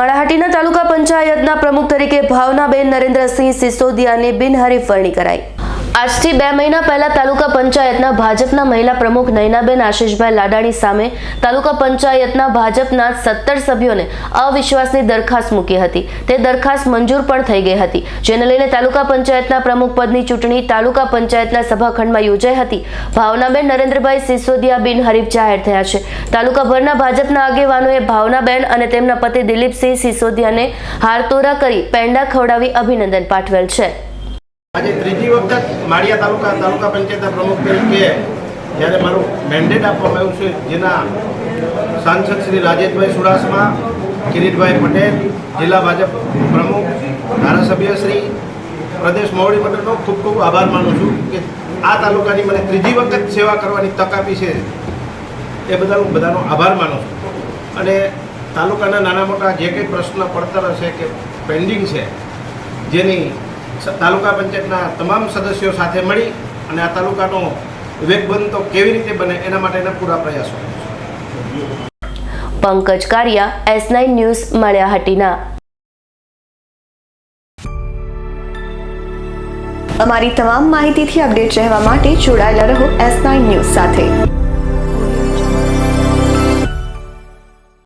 માળાહાટીના તાલુકા પંચાયતના પ્રમુખ તરીકે ભાવનાબેન નરેન્દ્રસિંહ સિસોદિયાની બિનહરીફ વરણી કરાઈ. આજથી બે મહિના પહેલા તાલુકા પંચાયતના ભાજપના મહિલા પ્રમુખ નયનાબેન આશીષભાઈ લાડાણી સામે તાલુકા પંચાયતના ભાજપના સત્તર સભ્યોને અવિશ્વાસની દરખાસ્ત મૂકી હતી. તે દરખાસ્ત મંજૂર પણ થઈ ગઈ હતી. જેને લઈને તાલુકા પંચાયતના પ્રમુખ પદની ચૂંટણી તાલુકા પંચાયતના સભાખંડમાં યોજાઈ હતી. ભાવનાબેન નરેન્દ્રભાઈ સિસોદિયા બિનહરીફ જાહેર થયા છે. તાલુકાભરના ભાજપના આગેવાનોએ ભાવનાબેન અને તેમના પતિ દિલીપસિંહ સિસોદિયાને હારતોરા કરી પેંડા ખવડાવી અભિનંદન પાઠવેલ છે. આજે ત્રીજી વખત માળિયા તાલુકા તાલુકા પંચાયતના પ્રમુખ તરીકે જ્યારે મારું મેન્ડેટ આપવામાં આવ્યું છે, જેના સાંસદ શ્રી રાજેશભાઈ સુડાસમા, કિરીટભાઈ પટેલ, જિલ્લા ભાજપ પ્રમુખ, ધારાસભ્ય શ્રી પ્રદેશ મોવડી મંડળનો ખૂબ ખૂબ આભાર માનું છું કે આ તાલુકાની મને ત્રીજી વખત સેવા કરવાની તક આપી છે, એ બદલ હું બધાનો આભાર માનું છું. અને તાલુકાના નાના મોટા જે કંઈ પ્રશ્ન પડતર હશે કે પેન્ડિંગ છે, જેની તાલુકા પંચાયતના તમામ સદસ્યો સાથે મળી અને આ તાલુકાનો વિવેક તો કેવી રીતે બને એના માટેના પૂરા પ્રયાસો. Pankaj Kariya S nine news મળ્યા હટીના અમારી તમામ માહિતીથી અપડેટ રહેવા માટે જોડાયેલા રહો એસ નાઇન ન્યૂઝ સાથે.